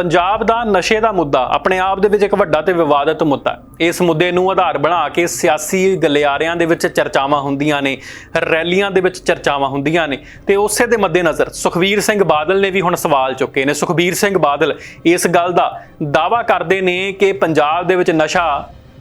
ਪੰਜਾਬ ਦਾ ਨਸ਼ੇ ਦਾ ਮੁੱਦਾ ਆਪਣੇ ਆਪ ਦੇ ਵਿੱਚ ਇੱਕ ਵੱਡਾ ਤੇ ਵਿਵਾਦਤ ਮੁੱਦਾ ਹੈ। ਇਸ ਮੁੱਦੇ ਨੂੰ ਆਧਾਰ ਬਣਾ ਕੇ ਸਿਆਸੀ ਗਲਿਆਰਿਆਂ ਦੇ ਵਿੱਚ ਚਰਚਾਵਾਂ ਹੁੰਦੀਆਂ ਨੇ, ਰੈਲੀਆਂ ਦੇ ਵਿੱਚ ਚਰਚਾਵਾਂ ਹੁੰਦੀਆਂ ਨੇ ਤੇ ਉਸੇ ਦੇ ਮੱਦੇਨਜ਼ਰ ਸੁਖਬੀਰ ਸਿੰਘ ਬਾਦਲ ਨੇ ਵੀ ਹੁਣ ਸਵਾਲ ਚੁੱਕੇ ਨੇ। ਸੁਖਬੀਰ ਸਿੰਘ ਬਾਦਲ ਇਸ ਗੱਲ ਦਾ ਦਾਵਾ ਕਰਦੇ ਨੇ ਕਿ ਪੰਜਾਬ ਦੇ ਵਿੱਚ ਨਸ਼ਾ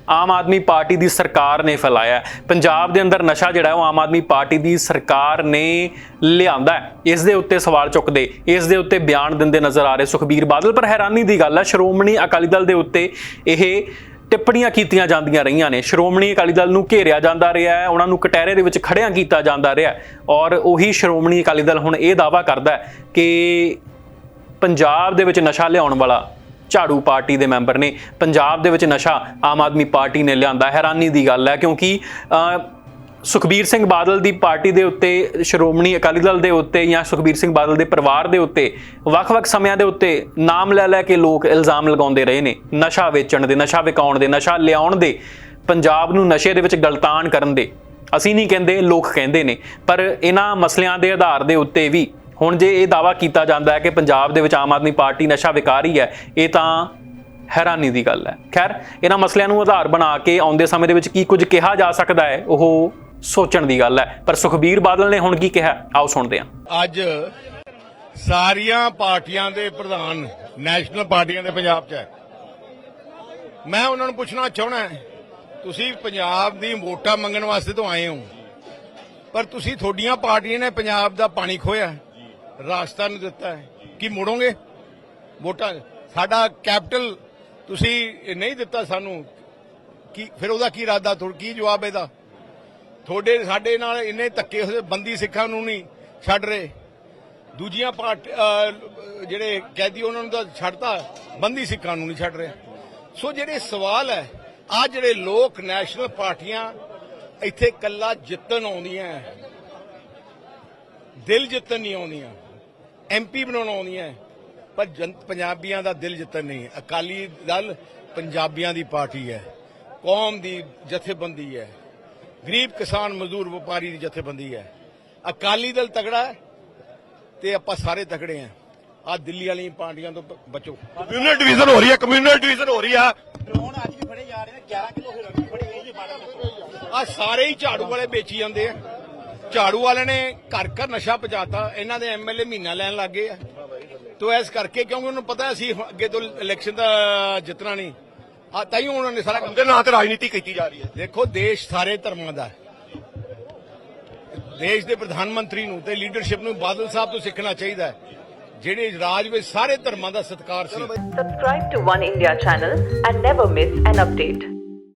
ਆਮ ਆਦਮੀ ਪਾਰਟੀ ਦੀ ਸਰਕਾਰ ਨੇ ਫੈਲਾਇਆ ਪੰਜਾਬ ਦੇ ਅੰਦਰ ਨਸ਼ਾ ਜਿਹੜਾ ਉਹ ਆਮ ਆਦਮੀ ਪਾਰਟੀ ਦੀ ਸਰਕਾਰ ਨੇ ਲਿਆਂਦਾ ਇਸ ਦੇ ਉੱਤੇ ਸਵਾਲ ਚੁੱਕਦੇ, ਇਸ ਦੇ ਉੱਤੇ ਬਿਆਨ ਦਿੰਦੇ ਨਜ਼ਰ ਆ ਰਹੇ ਸੁਖਬੀਰ ਬਾਦਲ, ਪਰ ਹੈਰਾਨੀ ਦੀ ਗੱਲ ਹੈ, ਸ਼੍ਰੋਮਣੀ ਅਕਾਲੀ ਦਲ ਦੇ ਉੱਤੇ ਇਹ ਟਿੱਪਣੀਆਂ ਕੀਤੀਆਂ ਜਾਂਦੀਆਂ ਰਹੀਆਂ ਨੇ। ਸ਼੍ਰੋਮਣੀ ਅਕਾਲੀ ਦਲ ਨੂੰ ਘੇਰਿਆ ਜਾਂਦਾ ਰਿਹਾ ਹੈ, ਉਹਨਾਂ ਨੂੰ ਕਟਹਿਰੇ ਦੇ ਵਿੱਚ ਖੜਿਆਂ ਕੀਤਾ ਜਾਂਦਾ ਰਿਹਾ ਔਰ ਉਹੀ ਸ਼੍ਰੋਮਣੀ ਅਕਾਲੀ ਦਲ ਹੁਣ ਇਹ ਦਾਵਾ ਕਰਦਾ ਹੈ ਕਿ ਪੰਜਾਬ ਦੇ ਵਿੱਚ ਨਸ਼ਾ ਲਿਆਉਣ ਵਾਲਾ ਝਾੜੂ ਪਾਰਟੀ ਦੇ ਮੈਂਬਰ ਨੇ। ਪੰਜਾਬ ਦੇ ਵਿੱਚ ਨਸ਼ਾ ਆਮ ਆਦਮੀ ਪਾਰਟੀ ਨੇ ਲਿਆਂਦਾ। ਹੈਰਾਨੀ ਦੀ ਗੱਲ ਹੈ ਕਿਉਂਕਿ ਸੁਖਬੀਰ ਸਿੰਘ ਬਾਦਲ ਦੀ ਪਾਰਟੀ ਦੇ ਉੱਤੇ ਸ਼੍ਰੋਮਣੀ ਅਕਾਲੀ ਦਲ ਦੇ ਉੱਤੇ ਜਾਂ ਸੁਖਬੀਰ ਸਿੰਘ ਬਾਦਲ ਦੇ ਪਰਿਵਾਰ ਦੇ ਉੱਤੇ ਵੱਖ-ਵੱਖ ਸਮਿਆਂ ਦੇ ਉੱਤੇ ਨਾਮ ਲੈ ਲੈ ਕੇ ਲੋਕ ਇਲਜ਼ਾਮ ਲਗਾਉਂਦੇ ਰਹੇ ਨੇ। ਨਸ਼ਾ ਵੇਚਣ ਦੇ, ਨਸ਼ਾ ਵਿਕਾਉਣ ਦੇ, ਨਸ਼ਾ ਲਿਆਉਣ ਦੇ, ਪੰਜਾਬ ਨੂੰ ਨਸ਼ੇ ਦੇ ਵਿੱਚ ਗਲਤਾਨ ਕਰਨ ਦੇ। ਅਸੀਂ ਨਹੀਂ ਕਹਿੰਦੇ, ਲੋਕ ਕਹਿੰਦੇ ਨੇ, ਪਰ ਇਹਨਾਂ ਮਸਲਿਆਂ ਦੇ ਆਧਾਰ ਦੇ ਉੱਤੇ ਵੀ ਹੁਣ ਜੇ ਇਹ ਦਾਵਾ ਕੀਤਾ ਜਾਂਦਾ ਹੈ ਕਿ ਪੰਜਾਬ ਦੇ ਵਿੱਚ ਆਮ ਆਦਮੀ ਪਾਰਟੀ ਨਸ਼ਾ ਵਿਕਾ ਰਹੀ ਹੈ, ਇਹ ਤਾਂ ਹੈਰਾਨੀ ਦੀ ਗੱਲ ਹੈ। ਖੈਰ, ਇਹਨਾਂ ਮਸਲਿਆਂ ਨੂੰ ਆਧਾਰ ਬਣਾ ਕੇ ਆਉਂਦੇ ਸਮੇਂ ਦੇ ਵਿੱਚ ਕੀ ਕੁਝ ਕਿਹਾ ਜਾ ਸਕਦਾ ਹੈ, ਉਹ ਸੋਚਣ ਦੀ ਗੱਲ ਹੈ। ਪਰ ਸੁਖਬੀਰ ਬਾਦਲ ਨੇ ਹੁਣ ਕੀ ਕਿਹਾ, ਆਓ ਸੁਣਦੇ ਹਾਂ। ਅੱਜ ਸਾਰੀਆਂ ਪਾਰਟੀਆਂ ਦੇ ਪ੍ਰਧਾਨ ਨੈਸ਼ਨਲ ਪਾਰਟੀਆਂ ਦੇ ਪੰਜਾਬ 'ਚ ਹੈ। ਮੈਂ ਉਹਨਾਂ ਨੂੰ ਪੁੱਛਣਾ ਚਾਹਣਾ ਤੁਸੀਂ ਪੰਜਾਬ ਦੀ ਵੋਟਾਂ ਮੰਗਣ ਵਾਸਤੇ ਤੋਂ ਆਏ ਹੋ, ਪਰ ਤੁਸੀਂ ਤੁਹਾਡੀਆਂ ਪਾਰਟੀਆਂ ਨੇ ਪੰਜਾਬ ਦਾ ਪਾਣੀ ਖੋਇਆ ਰਾਸਤਾ ਨੂੰ ਦਿੱਤਾ ਹੈ। ਕੀ ਮੁੜੋਗੇ? ਵੋਟਾਂ ਸਾਡਾ ਕੈਪੀਟਲ ਤੁਸੀਂ ਨਹੀਂ ਦਿੱਤਾ ਸਾਨੂੰ। ਕੀ ਫਿਰ ਉਹਦਾ ਕੀ ਇਰਾਦਾ? ਤੁਹਾਡਾ ਕੀ ਜਵਾਬ ਇਹਦਾ? ਤੁਹਾਡੇ ਸਾਡੇ ਨਾਲ ਇੰਨੇ ਧੱਕੇ ਹੋਏ, ਬੰਦੀ ਸਿੱਖਾਂ ਨੂੰ ਨਹੀਂ ਛੱਡ ਰਹੇ। ਦੂਜੀਆਂ ਪਾਰਟ ਅਹ, ਜਿਹੜੇ ਕੈਦੀ ਉਹਨਾਂ ਨੂੰ ਤਾਂ ਛੱਡਤਾ, ਬੰਦੀ ਸਿੱਖਾਂ ਨੂੰ ਨਹੀਂ ਛੱਡ ਰਹੇ। ਸੋ ਜਿਹੜੇ ਸਵਾਲ ਹੈ ਆ ਜਿਹੜੇ ਲੋਕ ਨੈਸ਼ਨਲ ਪਾਰਟੀਆਂ ਇੱਥੇ ਕੱਲਾ ਜਿੱਤਣ ਆਉਂਦੀਆਂ, ਦਿਲ ਜਿੱਤਣ ਨਹੀਂ ਆਉਂਦੀਆਂ। ਐਮਪੀ ਬਣਾਉਣ ਆਉਂਦੀਆਂ ਹੈ। ਪਰ ਜਨ ਪੰਜਾਬੀਆਂ ਦਾ ਦਿਲ ਜਿੱਤਣ ਨਹੀਂ। ਅਕਾਲੀ ਦਲ ਪੰਜਾਬੀਆਂ ਦੀ ਪਾਰਟੀ ਹੈ। ਕੌਮ ਦੀ ਜਥੇਬੰਦੀ ਹੈ। ਗਰੀਬ ਕਿਸਾਨ ਮਜ਼ਦੂਰ ਵਪਾਰੀ ਦੀ ਜਥੇਬੰਦੀ ਹੈ। ਅਕਾਲੀ ਦਲ ਤਗੜਾ ਹੈ ਤੇ ਆਪਾਂ ਸਾਰੇ ਤਗੜੇ ਆ ਆ ਦਿੱਲੀ ਵਾਲੀਆਂ ਪਾਰਟੀਆਂ ਤੋਂ ਬਚੋ। ਕਮਿਊਨਲ ਡਿਵੀਜ਼ਨ ਹੋ ਰਹੀ ਹੈ ਕਮਿਊਨਲ ਡਿਵੀਜ਼ਨ ਹੋ ਰਹੀ ਆ। ਡਰੋਨ ਅੱਜ ਵੀ ਫੜੇ ਜਾ ਰਹੇ ਨੇ 11 ਕਿਲੋ ਹੀਰੋਇਨ ਫੜੀ ਗਈ ਜੀ ਬਾਰਾਂ ਆ ਸਾਰੇ ਹੀ ਝਾੜੂ ਵਾਲੇ ਵੇਚੀ ਜਾਂਦੇ ਆ। ਝਾੜੂ ਵਾਲੇ ਨੇ ਘਰ ਘਰ ਨਸ਼ਾ ਪਹੁੰਚਾਤਾ। ਇਹਨਾਂ ਦੇ ਐਮਐਲਏ ਮਹੀਨਾ ਲੈਣ ਲੱਗ ਗਏ ਆ। ਤੋ ਇਸ ਕਰਕੇ ਕਿਉਂਕਿ ਉਹਨੂੰ ਪਤਾ ਅਸੀਂ ਹੁਣ ਅੱਗੇ ਤੋਂ ਇਲੈਕਸ਼ਨ ਦਾ ਜਿੱਤਣਾ ਨਹੀਂ। ਆ ਤਾਂ ਹੀ ਉਹਨਾਂ ਨੇ ਸਾਰਾ ਕੰਮ ਉਹਦੇ ਨਾਂ ਤੇ ਰਾਜਨੀਤੀ ਕੀਤੀ ਜਾ ਰਹੀ ਹੈ। ਦੇਖੋ ਦੇਸ਼ ਸਾਰੇ ਧਰਮਾਂ ਦਾ ਹੈ। ਦੇਸ਼ ਦੇ ਪ੍ਰਧਾਨ ਮੰਤਰੀ ਨੂੰ ਤੇ ਲੀਡਰਸ਼ਿਪ ਨੂੰ ਬਾਦਲ ਸਾਹਿਬ ਤੋਂ ਸਿੱਖਣਾ ਚਾਹੀਦਾ ਹੈ। ਜਿਹੜੇ ਰਾਜ ਵਿੱਚ ਸਾਰੇ ਧਰਮਾਂ ਦਾ ਸਤਿਕਾਰ ਸੀ। Subscribe to One India channel and never miss an update.